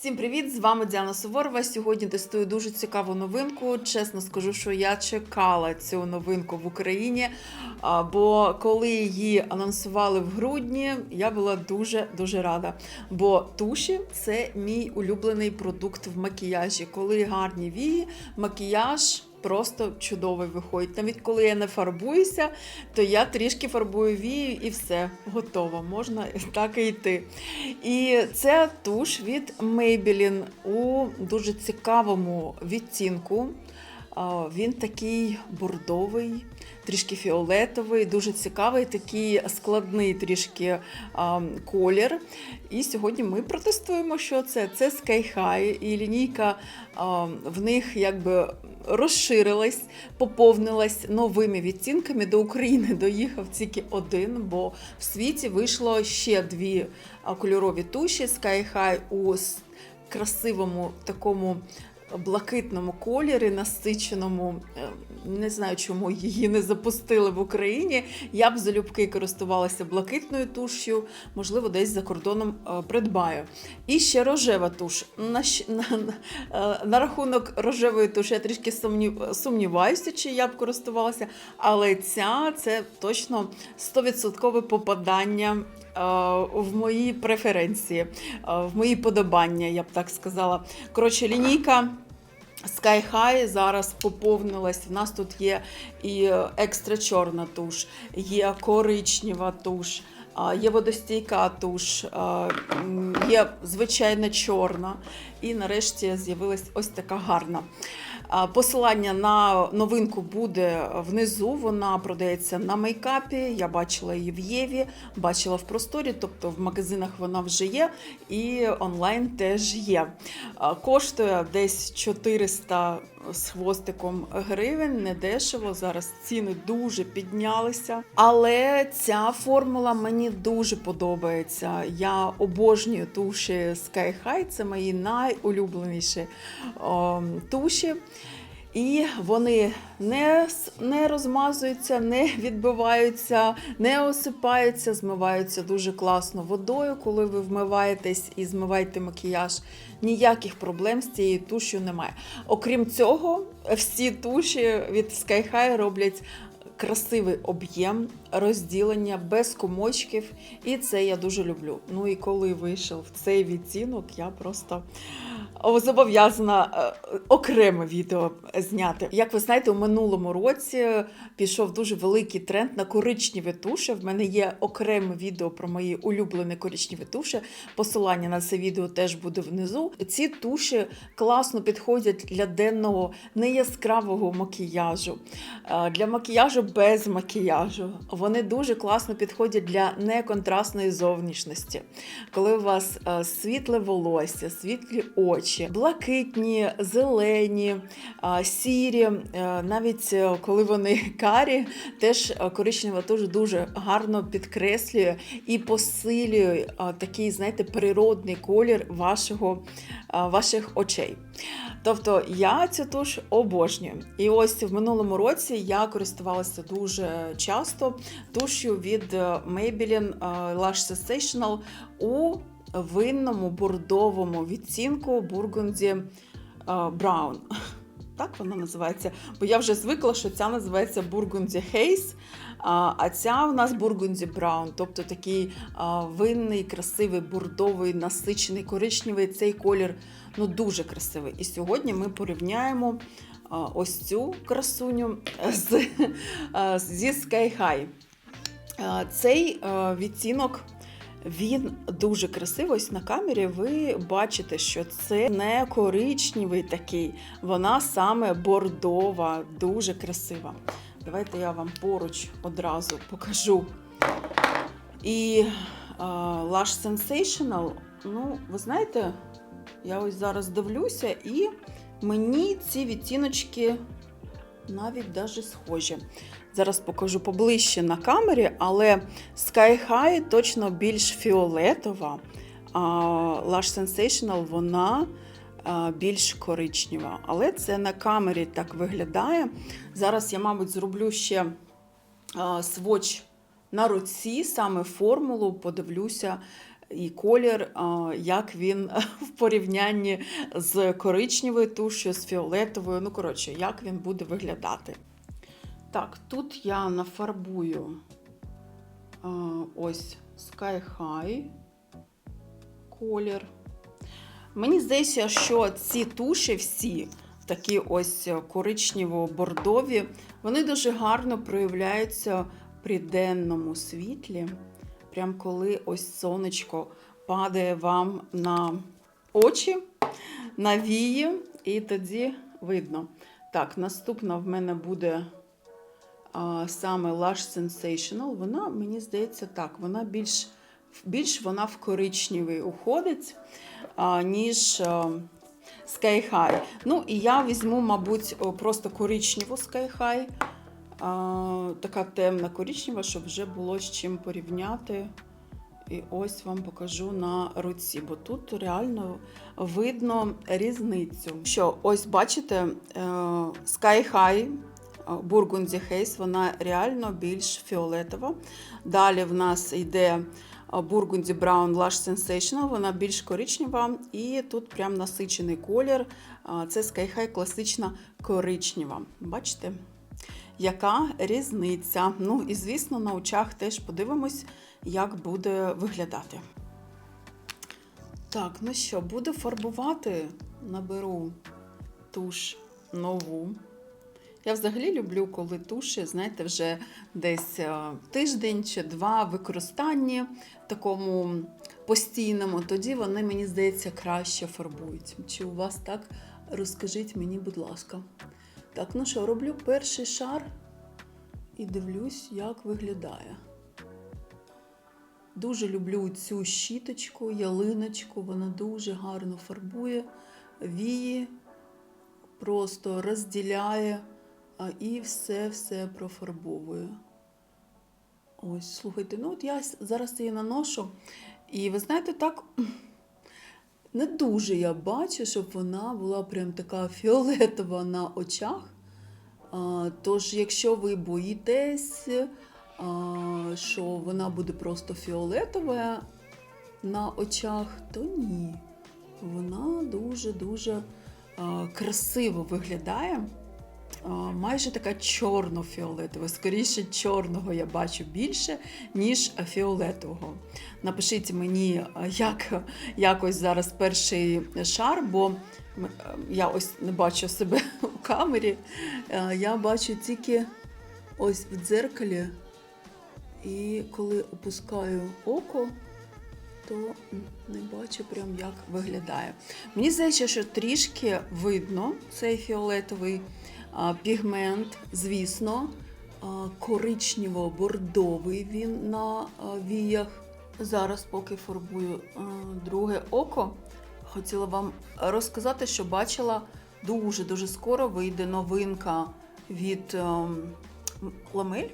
Всім привіт! З вами Діана Суворова. Сьогодні тестую дуже цікаву новинку. Чесно скажу, що я чекала цю новинку в Україні. Бо коли її анонсували в грудні, я була дуже дуже рада. Бо туші це мій улюблений продукт в макіяжі. Коли гарні вії, макіяж. Просто чудовий виходить. Навіть коли я не фарбуюся, то я трішки фарбую вію і все, готово. Можна так і йти. І це туш від Maybelline у дуже цікавому відтінку. Він такий бордовий, трішки фіолетовий, дуже цікавий, такий складний трішки колір. І сьогодні ми протестуємо, що це. Це Sky High, і лінійка в них якби розширилась, поповнилась новими відтінками. До України доїхав тільки один, бо в світі вийшло ще дві кольорові туші Sky High у красивому такому блакитному кольорі, насиченому. Е, Не знаю, чому її не запустили в Україні. Я б залюбки користувалася блакитною туш'ю, можливо, десь за кордоном е, придбаю. І ще рожева туш. На, на, е, на рахунок рожевої туші я трішки сумнів, сумніваюся, чи я б користувалася, але ця це точно 100% попадання в мої преференції, е, в мої подобання, я б так сказала. Коротше, лінійка. Sky High зараз поповнилась. В нас тут є і е, екстра чорна туш, є коричнева туш, є водостійка туш, є звичайна чорна. І нарешті з'явилась ось така гарна. Посилання на новинку буде внизу. Вона продається на мейкапі. Я бачила її в Єві, бачила в просторі, тобто в магазинах вона вже є, і онлайн теж є. Коштує десь 400 з хвостиком гривень, не дешево. Зараз ціни дуже піднялися. Але ця формула мені дуже подобається. Я обожнюю туші Sky High, це мої найулюбленіші о, туші. І вони не, не розмазуються, не відбиваються, не осипаються, змиваються дуже класно водою, коли ви вмиваєтесь і змиваєте макіяж. Ніяких проблем з цією тушю немає. Окрім цього, всі туші від Sky High роблять красивий об'єм, розділення без комочків, і це я дуже люблю. Ну і коли вийшов цей відтінок, я просто зобов'язана е, окреме відео зняти. Як ви знаєте, у минулому році пішов дуже великий тренд на коричневі туші. В мене є окреме відео про мої улюблені коричневі туші. Посилання на це відео теж буде внизу. Ці туші класно підходять для денного неяскравого макіяжу, е, для макіяжу без макіяжу. Вони дуже класно підходять для неконтрастної зовнішності. Коли у вас е, світле волосся, світлі очі, блакитні, зелені, сірі, е, навіть е, коли вони карі, теж е, коричнева туш дуже гарно підкреслює і посилює такий, знаєте, природний колір вашого, ваших очей. Тобто я цю туш обожнюю. І ось в минулому році я користувалася дуже часто тушю від Maybelline Lash Sensational у винному бордовому відцінку Burgundy е, Brown. Так вона називається. Бо я вже звикла, що ця називається Burgundy Haze, а ця в нас Burgundy Brown, тобто такий винний, красивий, бурдовий, насичений, коричневий. Цей колір ну, дуже красивий. І сьогодні ми порівняємо ось цю красуню з, зі Sky High. Цей а, відтінок. Він дуже красивий. Ось на камері ви бачите, що це не коричневий такий, вона саме бордова, дуже красива. Давайте я вам поруч одразу покажу. І а, Lush Sensational, ну, ви знаєте, я ось зараз дивлюся, і мені ці відтіночки навіть даже схожі. Зараз покажу поближче на камері, але Sky High точно більш фіолетова, а Lush Sensational вона більш коричнева. Але це на камері так виглядає. Зараз я, мабуть, зроблю ще а, своч на руці, саме формулу, подивлюся, і колір, як він в порівнянні з коричневою туш'ю, з фіолетовою. Ну, коротше, як він буде виглядати. Так, тут я нафарбую а, ось Sky High колір. Мені здається, що ці туші всі такі ось коричнево-бордові, вони дуже гарно проявляються при денному світлі. Прям коли ось сонечко падає вам на очі, на вії, і тоді видно. Так, наступна в мене буде саме Lush Sensational. Вона, мені здається, так, вона більш, більш вона в коричневий уходить, ніж Sky High. Ну, і я візьму, мабуть, просто коричневу Sky High. Така темна коричнева, щоб вже було з чим порівняти. І ось вам покажу на руці, бо тут реально видно різницю. Що, ось бачите, е, Sky High е, Burgundy Haze, вона реально більш фіолетова. Далі в нас йде е, Burgundy Brown Lush Sensational, вона більш коричнева. І тут прям насичений колір. Е, Це Sky High класична коричнева. Бачите? Яка різниця? Ну і звісно, на очах теж подивимось, як буде виглядати. Так, ну що, буду фарбувати, наберу туш нову. Я взагалі люблю, коли туші, знаєте, вже десь е, тиждень чи два в використанні такому постійному, тоді вони, мені здається, краще фарбують. Чи у вас так? Розкажіть мені, будь ласка. Так, ну що, роблю перший шар і дивлюсь, як виглядає. Дуже люблю цю щіточку, ялиночку, вона дуже гарно фарбує вії, просто розділяє а, і все-все профарбовує. Ось, слухайте, ну от я зараз її наношу. І ви знаєте, так не дуже я бачу, щоб вона була прям така фіолетова на очах. А, Тож, якщо ви боїтесь, а, що вона буде просто фіолетова на очах, то ні. Вона дуже-дуже красиво виглядає. Майже така чорно-фіолетова. Скоріше, чорного я бачу більше, ніж фіолетового. Напишіть мені, як якось зараз перший шар, бо е, я ось не бачу себе у камері. Е, Я бачу тільки ось в дзеркалі. І коли опускаю око, то не бачу прям як виглядає. Мені здається, що трішки видно цей фіолетовий пігмент, звісно, коричнево-бордовий він на віях. Зараз, поки фарбую друге око, хотіла вам розказати, що бачила дуже-дуже скоро вийде новинка від Ламель.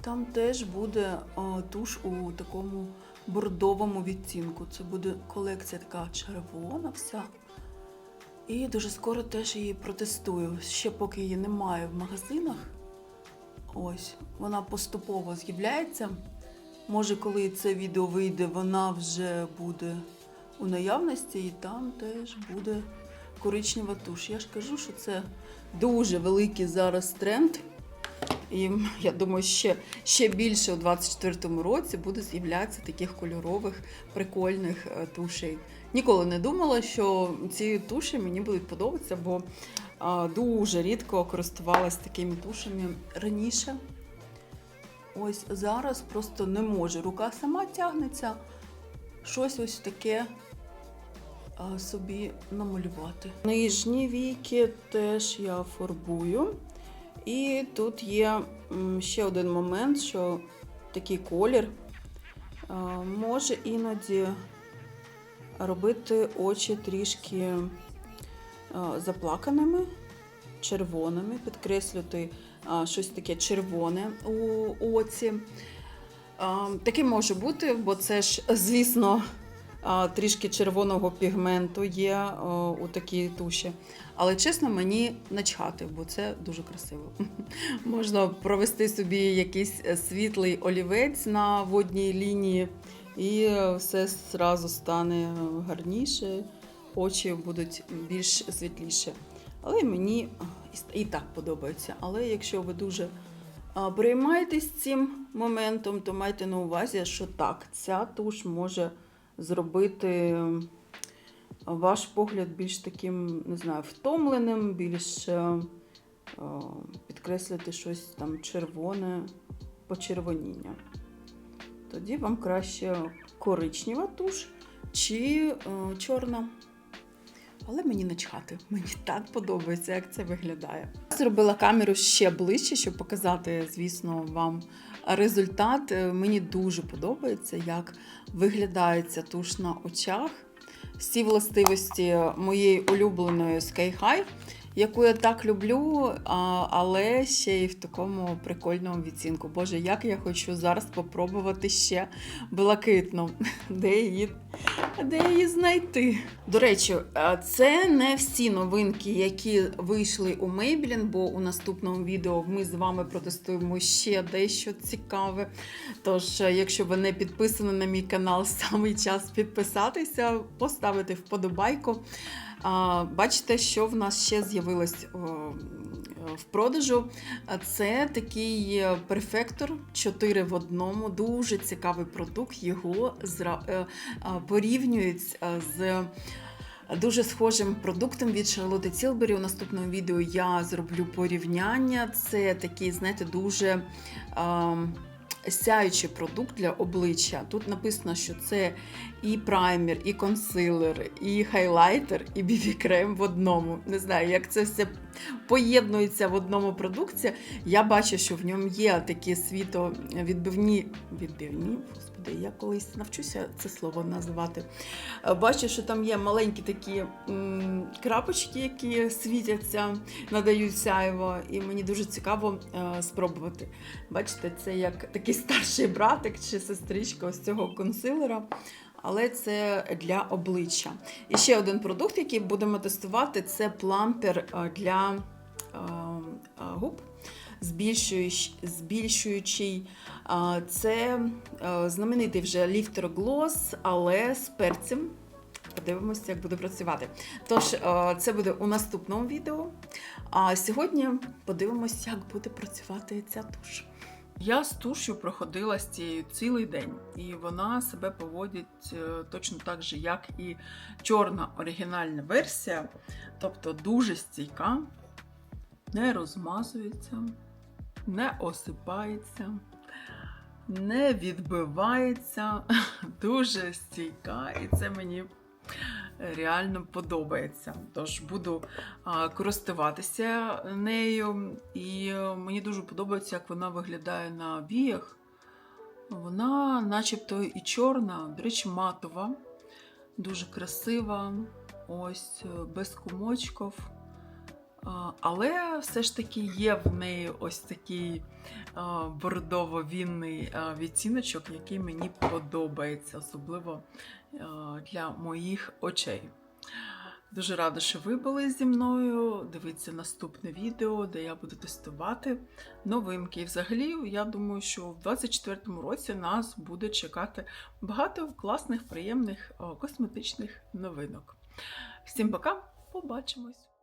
Там теж буде туш у такому бордовому відтінку. Це буде колекція така червона вся. І дуже скоро теж її протестую. Ще поки її немає в магазинах. Ось, вона поступово з'являється. Може, коли це відео вийде, вона вже буде у наявності, і там теж буде коричнева туш. Я ж кажу, що це дуже великий зараз тренд. І я думаю, ще, ще більше у 24-му році буде з'являтися таких кольорових, прикольних е, тушей. Ніколи не думала, що ці туші мені будуть подобатися, бо дуже рідко користувалась такими тушами раніше. Ось зараз просто не може. Рука сама тягнеться щось ось таке собі намалювати. Нижні віки теж я фарбую. І тут є ще один момент, що такий колір може іноді робити очі трішки заплаканими, червоними, підкреслювати щось таке червоне у оці. А, Таке може бути, бо це ж, звісно, трішки червоного пігменту є у такій туші. Але чесно, мені начхати, бо це дуже красиво. Можна провести собі якийсь світлий олівець на водній лінії і все зразу стане гарніше, очі будуть більш світліші. Але мені і так подобається. Але якщо ви дуже а, переймаєтесь цим моментом, то майте на увазі, що так, ця туш може зробити ваш погляд більш таким, не знаю, втомленим, більш е, е, підкреслити щось там червоне, почервоніння. Тоді вам краще коричнева туш чи е, чорна. Але мені начхати, мені так подобається, як це виглядає. Зробила камеру ще ближче, щоб показати, звісно, вам результат. Е, Мені дуже подобається, як виглядає ця туш на очах. Всі властивості моєї улюбленої Sky High, яку я так люблю, але ще й в такому прикольному відцінку. Боже, як я хочу зараз спробувати ще блакитну. Де її, де її знайти? До речі, це не всі новинки, які вийшли у Maybelline, бо у наступному відео ми з вами протестуємо ще дещо цікаве. Тож, е, якщо ви не підписані на мій канал, саме час підписатися, поставити вподобайку. Бачите, що в нас ще з'явилось в продажу. Це такий е, перфектор 4 в одному. Дуже цікавий продукт. Його е, порівнюють е, з. Дуже схожим продуктом від Charlotte Tilbury. У наступному відео я зроблю порівняння. Це такий, знаєте, дуже а, сяючий продукт для обличчя. Тут написано, що це і праймер, і консилер, і хайлайтер, і бібі-крем в одному. Не знаю, як це все поєднується в одному продукті. Я бачу, що в ньому є такі світовідбивні відбивні. Господи, я колись навчуся це слово називати. Бачу, що там є маленькі такі крапочки, які світяться, надають сяйво, і мені дуже цікаво е, спробувати. Бачите, це як такий старший братик чи сестричка ось цього консилера. Але це для обличчя. І ще один продукт, який будемо тестувати, це плампер е, для е, е, губ, збільшуючий. Це знаменитий вже ліфтер глос, але з перцем. Подивимося, як буде працювати. Тож, це буде у наступному відео. А сьогодні подивимося, як буде працювати ця туш. Я з тушю проходила з цією цілий день, і вона себе поводить е, точно так же, як і чорна оригінальна версія, тобто дуже стійка, не розмазується, не осипається, не відбивається, дуже стійка, і це мені реально подобається. Тож буду користуватися нею, і мені дуже подобається, як вона виглядає на віях. Вона, начебто, і чорна, до речі, матова, дуже красива, ось без кумочків. Але все ж таки є в неї ось такий бордово-вінний а, відтіночок, який мені подобається, особливо для моїх очей. Дуже рада, що ви були зі мною. Дивіться наступне відео, де я буду тестувати новинки. І взагалі, я думаю, що в 2024 році нас буде чекати багато класних, приємних косметичних новинок. Всім пока, побачимось!